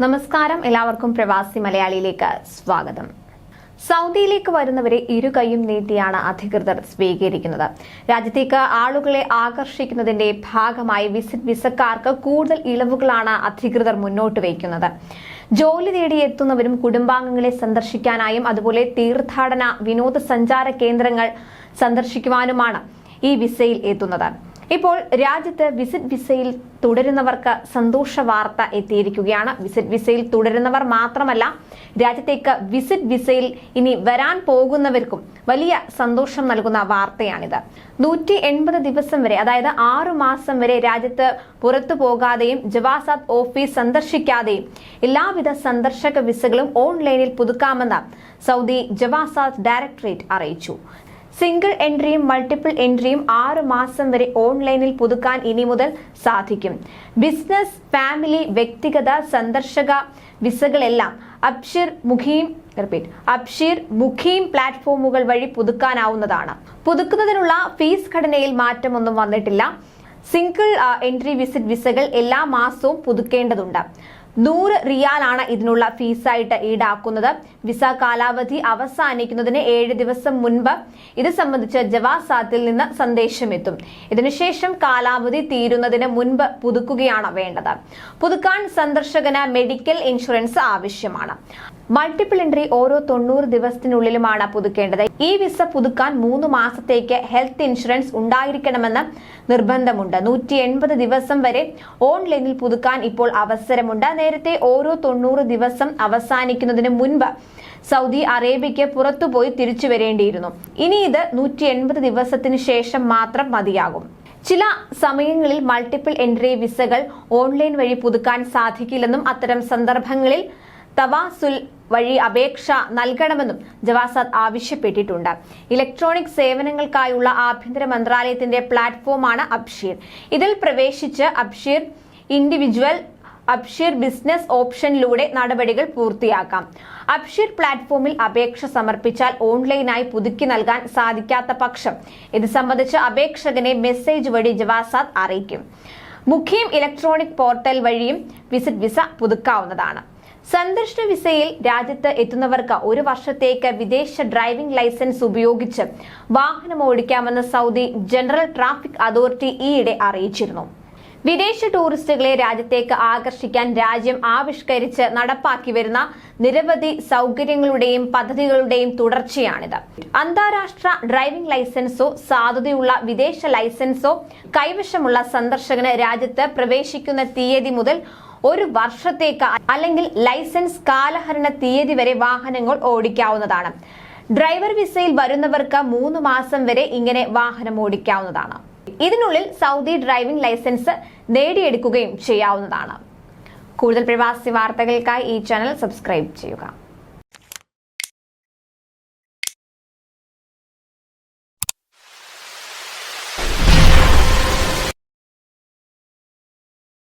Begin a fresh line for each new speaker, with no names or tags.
നമസ്കാരം. എല്ലാവർക്കും പ്രവാസി മലയാളിയിലേക്ക് സ്വാഗതം. സൗദിയിലേക്ക് വരുന്നവരെ ഇരു കൈയും നീട്ടിയാണ് അധികൃതർ സ്വീകരിക്കുന്നത്. രാജ്യത്തേക്ക് ആളുകളെ ആകർഷിക്കുന്നതിന്റെ ഭാഗമായി വിസിറ്റ് വിസക്കാർക്ക് കൂടുതൽ ഇളവുകളാണ് അധികൃതർ മുന്നോട്ട് വയ്ക്കുന്നത്. ജോലി തേടി എത്തുന്നവരും കുടുംബാംഗങ്ങളെ സന്ദർശിക്കാനായും അതുപോലെ തീർത്ഥാടന വിനോദസഞ്ചാര കേന്ദ്രങ്ങൾ സന്ദർശിക്കുവാനുമാണ് ഈ വിസയിൽ എത്തുന്നത്. ഇപ്പോൾ രാജ്യത്ത് വിസിറ്റ് വിസയിൽ തുടരുന്നവർക്ക് സന്തോഷ വാർത്ത എത്തിയിരിക്കുകയാണ്. വിസിറ്റ് വിസയിൽ തുടരുന്നവർ മാത്രമല്ല രാജ്യത്തേക്ക് വിസിറ്റ് വിസയിൽ ഇനി വരാൻ പോകുന്നവർക്കും വലിയ സന്തോഷം നൽകുന്ന വാർത്തയാണിത്. നൂറ്റി എൺപത് ദിവസം വരെ അതായത് ആറു മാസം വരെ രാജ്യത്ത് പുറത്തു പോകാതെയും ജവാസാത്ത് ഓഫീസ് സന്ദർശിക്കാതെയും എല്ലാവിധ സന്ദർശക വിസകളും ഓൺലൈനിൽ പുതുക്കാമെന്ന് സൗദി ജവാസാത്ത് ഡയറക്ടറേറ്റ് അറിയിച്ചു. സിംഗിൾ എൻട്രിയും മൾട്ടിപ്പിൾ എൻട്രിയും ആറ് മാസം വരെ ഓൺലൈനിൽ പുതുക്കാൻ ഇനി മുതൽ സാധിക്കും. ബിസിനസ് ഫാമിലി വ്യക്തിഗത സന്ദർശക വിസകളെല്ലാം Absher Muqeem repeat Absher Muqeem പ്ലാറ്റ്ഫോമുകൾ വഴി പുതുക്കാനാവുന്നതാണ്. പുതുക്കുന്നതിനുള്ള ഫീസ് ഘടനയിൽ മാറ്റമൊന്നും വന്നിട്ടില്ല. സിംഗിൾ എൻട്രി വിസിറ്റ് വിസകൾ എല്ലാ മാസവും പുതുക്കേണ്ടതുണ്ട്. നൂറ് റിയാലാണ് ഇതിനുള്ള ഫീസായിട്ട് ഈടാക്കുന്നത്. വിസ കാലാവധി അവസാനിക്കുന്നതിന് ഏഴ് ദിവസം മുൻപ് ഇത് സംബന്ധിച്ച് ജവാസാത്തിൽ നിന്ന് സന്ദേശമെത്തും. ഇതിനുശേഷം കാലാവധി തീരുന്നതിന് മുൻപ് പുതുക്കുകയാണ് വേണ്ടത്. പുതുക്കാൻ സന്ദർശകന് മെഡിക്കൽ ഇൻഷുറൻസ് ആവശ്യമാണ്. മൾട്ടിപ്പിൾ എൻട്രി ഓരോ തൊണ്ണൂറ് ദിവസത്തിനുള്ളിലുമാണ് പുതുക്കേണ്ടത്. ഈ വിസ പുതുക്കാൻ മൂന്ന് മാസത്തേക്ക് ഹെൽത്ത് ഇൻഷുറൻസ് ഉണ്ടായിരിക്കണമെന്ന് നിർബന്ധമുണ്ട്. നൂറ്റി ദിവസം വരെ ഓൺലൈനിൽ പുതുക്കാൻ ഇപ്പോൾ അവസരമുണ്ട്. നേരത്തെ ഓരോ തൊണ്ണൂറ് ദിവസം അവസാനിക്കുന്നതിന് മുൻപ് സൗദി അറേബ്യയ്ക്ക് പുറത്തുപോയി തിരിച്ചു വരേണ്ടിയിരുന്നു. ഇനി ഇത് നൂറ്റി എൺപത് ദിവസത്തിന് ശേഷം മാത്രം മതിയാകും. ചില സമയങ്ങളിൽ മൾട്ടിപ്പിൾ എൻട്രി വിസകൾ ഓൺലൈൻ വഴി പുതുക്കാൻ സാധിക്കില്ലെന്നും അത്തരം സന്ദർഭങ്ങളിൽ തവാസുൽ വഴി അപേക്ഷ നൽകണമെന്നും ജവാസാദ് ആവശ്യപ്പെട്ടിട്ടുണ്ട്. ഇലക്ട്രോണിക് സേവനങ്ങൾക്കായുള്ള ആഭ്യന്തര മന്ത്രാലയത്തിന്റെ പ്ലാറ്റ്ഫോമാണ് അബ്ഷീർ. ഇതിൽ പ്രവേശിച്ച് അബ്ഷീർ ഇൻഡിവിജ്വൽ അബ്ഷീർ ബിസിനസ് ഓപ്ഷനിലൂടെ നടപടികൾ പൂർത്തിയാക്കാം. അബ്ഷീർ പ്ലാറ്റ്ഫോമിൽ അപേക്ഷ സമർപ്പിച്ചാൽ ഓൺലൈനായി പുതുക്കി നൽകാൻ സാധിക്കാത്ത പക്ഷം. ഇത് സംബന്ധിച്ച് അപേക്ഷകനെ മെസ്സേജ് വഴി ജവാസാദ് അറിയിക്കും. മുഖ്യം ഇലക്ട്രോണിക് പോർട്ടൽ വഴിയും വിസിറ്റ് വിസ പുതുക്കാവുന്നതാണ്. സന്ദർശന വിസയിൽ രാജ്യത്ത് എത്തുന്നവർക്ക് ഒരു വർഷത്തേക്ക് വിദേശ ഡ്രൈവിംഗ് ലൈസൻസ് ഉപയോഗിച്ച് വാഹനം ഓടിക്കാമെന്ന് സൗദി ജനറൽ ട്രാഫിക് അതോറിറ്റി ഈയിടെ അറിയിച്ചിരുന്നു. വിദേശ ടൂറിസ്റ്റുകളെ രാജ്യത്തേക്ക് ആകർഷിക്കാൻ രാജ്യം ആവിഷ്കരിച്ച് നടപ്പാക്കി വരുന്ന നിരവധി സൗകര്യങ്ങളുടെയും പദ്ധതികളുടെയും തുടർച്ചയാണിത്. അന്താരാഷ്ട്ര ഡ്രൈവിംഗ് ലൈസൻസോ സാധുതയുള്ള വിദേശ ലൈസൻസോ കൈവശമുള്ള സന്ദർശകന് രാജ്യത്ത് പ്രവേശിക്കുന്ന തീയതി മുതൽ ഒരു വർഷത്തേക്ക് അല്ലെങ്കിൽ ലൈസൻസ് കാലഹരണ തീയതി വരെ വാഹനങ്ങൾ ഓടിക്കാവുന്നതാണ്. ഡ്രൈവർ വിസയിൽ വരുന്നവർക്ക് മൂന്ന് മാസം വരെ ഇങ്ങനെ വാഹനം ഓടിക്കാവുന്നതാണ്. ഇതിനുള്ളിൽ സൗദി ഡ്രൈവിംഗ് ലൈസൻസ് നേടിയെടുക്കുകയും ചെയ്യാവുന്നതാണ്. കൂടുതൽ പ്രവാസി വാർത്തകൾക്കായി ഈ ചാനൽ സബ്സ്ക്രൈബ് ചെയ്യുക.